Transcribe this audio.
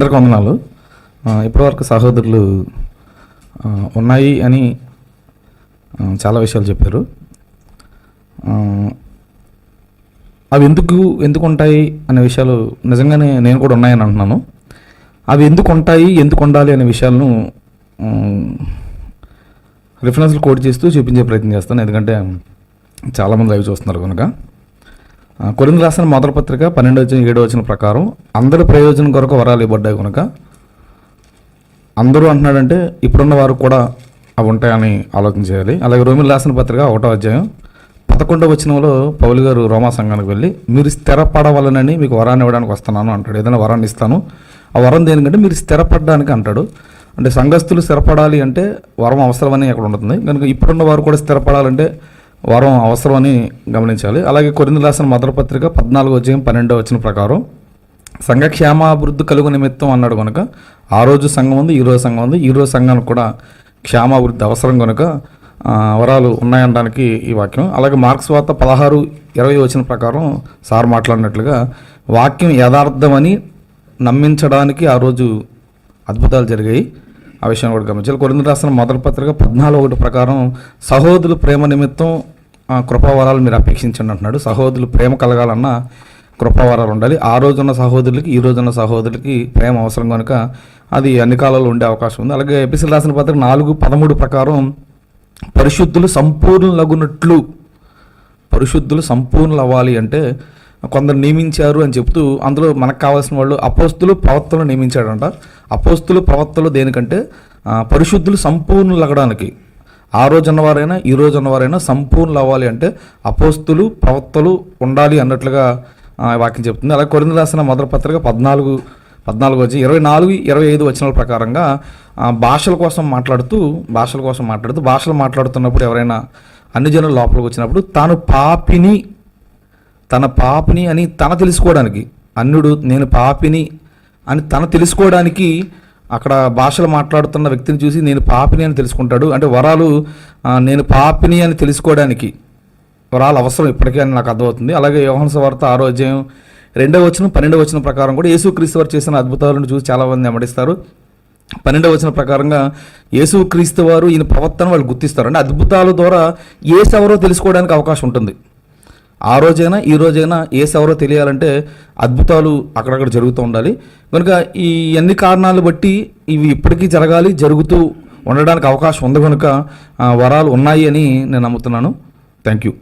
అందరికి వందనాలు ఇప్పటివరకు సహోదరులు ఉన్నాయి అని చాలా విషయాలు చెప్పారు. అవి ఎందుకు ఎందుకు ఉంటాయి అనే విషయాలు నిజంగానే నేను కూడా ఉన్నాయని అంటున్నాను. అవి ఎందుకు ఉంటాయి ఎందుకు ఉండాలి అనే విషయాలను రిఫరెన్స్లు కోడ్ చేస్తూ చూపించే ప్రయత్నం చేస్తాను. ఎందుకంటే చాలామంది లైవ్ చూస్తున్నారు కనుక. కొరింది రాసిన మొదటి పత్రిక పన్నెండు వచ్చిన ఏడో వచ్చిన ప్రకారం అందరి ప్రయోజనం కొరకు వరాలు ఇవ్వబడ్డాయి కనుక అందరూ అంటున్నాడంటే ఇప్పుడున్న వారు కూడా అవి ఉంటాయని ఆలోచన చేయాలి. అలాగే రోమిల్ రాసిన పత్రిక ఒకటో అధ్యాయం పదకొండవ వచనంలో పౌలు గారు రోమా సంఘానికి వెళ్ళి మీరు స్థిరపడవలనని మీకు వరాన్ని ఇవ్వడానికి వస్తున్నాను అంటాడు. ఏదైనా వరాన్ని ఇస్తాను. ఆ వరం దేనికంటే మీరు స్థిరపడడానికి అంటాడు. అంటే సంఘస్థులు స్థిరపడాలి అంటే వరం అవసరమని అక్కడ ఉంటుంది. కనుక ఇప్పుడున్న వారు కూడా స్థిరపడాలంటే వరం అవసరమని గమనించాలి. అలాగే కొరింది రాసిన మొదటి పత్రిక పద్నాలుగు అధ్యాయం పన్నెండో వచ్చిన ప్రకారం సంఘ క్షేమాభివృద్ధి కలుగు నిమిత్తం అన్నాడు కనుక ఆ రోజు సంఘం ఉంది ఈ రోజు సంఘం ఉంది ఈ రోజు సంఘానికి కూడా క్షేమాభివృద్ధి అవసరం కనుక వరాలు ఉన్నాయనడానికి ఈ వాక్యం. అలాగే మార్క్స్ వార్త పదహారు ఇరవై వచ్చిన ప్రకారం సార్ మాట్లాడినట్లుగా వాక్యం యథార్థమని నమ్మించడానికి ఆ రోజు అద్భుతాలు జరిగాయి. ఆ విషయం కూడా గమనించాలి. కొరింది రాసిన మొదటి పత్రిక పద్నాలుగు ఒకటి ప్రకారం సహోదరులు ప్రేమ నిమిత్తం ఆ, కృపావరాలు మీరు అపేక్షించండి అంటున్నాడు. సహోదరులు ప్రేమ కలగాలన్నా కృపావరాలు ఉండాలి. ఆ రోజున్న సహోదరులకి ఈ రోజున్న సహోదరులకి ప్రేమ అవసరం కనుక అది అన్ని కాలాల్లో ఉండే అవకాశం ఉంది. అలాగే ఎపిసిల్ రాసిన పత్రిక నాలుగు పదమూడు ప్రకారం పరిశుద్ధులు సంపూర్ణలగునట్లు పరిశుద్ధులు సంపూర్ణలు అవ్వాలి అంటే కొందరు నియమించారు అని చెప్తూ అందులో మనకు కావాల్సిన వాళ్ళు అపోస్తులు ప్రవక్తలు నియమించాడంట. అపోస్తులు ప్రవక్తలు దేనికంటే పరిశుద్ధులు సంపూర్ణులు అగడానికి ఆ రోజు అన్నవారైనా ఈ రోజు అన్నవారైనా సంపూర్ణులు అవ్వాలి అంటే అపోస్తులు ప్రవక్తలు ఉండాలి అన్నట్లుగా వాక్యం చెప్తుంది అలా కొరింది రాసిన మొదటి పత్రిక పద్నాలుగు పద్నాలుగు వచ్చి ఇరవై నాలుగు ఇరవై ఐదు వచనాల ప్రకారంగా భాషల కోసం మాట్లాడుతూ భాషల కోసం మాట్లాడుతూ భాషలు మాట్లాడుతున్నప్పుడు ఎవరైనా అన్ని జనులు లోపలికి వచ్చినప్పుడు తాను పాపిని తన పాపిని అని తన తెలుసుకోవడానికి. అన్యుడు నేను పాపిని అని తన తెలుసుకోవడానికి అక్కడ భాషలు మాట్లాడుతున్న వ్యక్తిని చూసి నేను పాపిని అని తెలుసుకుంటాడు. అంటే వరాలు నేను పాపిని అని తెలుసుకోవడానికి వరాలు అవసరం ఇప్పటికే అని నాకు అర్థమవుతుంది. అలాగే యోహన్స్ వార్త ఆరోగ్యం రెండవ వచనం పన్నెండవ వచనం ప్రకారం కూడా యేసుక్రీస్తు వారు చేసిన అద్భుతాలను చూసి చాలామంది అమడిస్తారు పన్నెండవ వచనం ప్రకారంగా యేసుక్రీస్తు వారు ఈయన ప్రవర్తన వాళ్ళు గుర్తిస్తారు. అంటే అద్భుతాల ద్వారా ఏసెవరో తెలుసుకోవడానికి అవకాశం ఉంటుంది. ఆ రోజైనా ఈ రోజైనా ఏ ఎవరో తెలియాలంటే అద్భుతాలు అక్కడక్కడ జరుగుతూ ఉండాలి. కనుక ఈ అన్ని కారణాలు బట్టి ఇవి ఇప్పటికీ జరగాలి జరుగుతూ ఉండడానికి అవకాశం ఉంది కనుక వరాలు ఉన్నాయి అని నేను నమ్ముతున్నాను. Thank you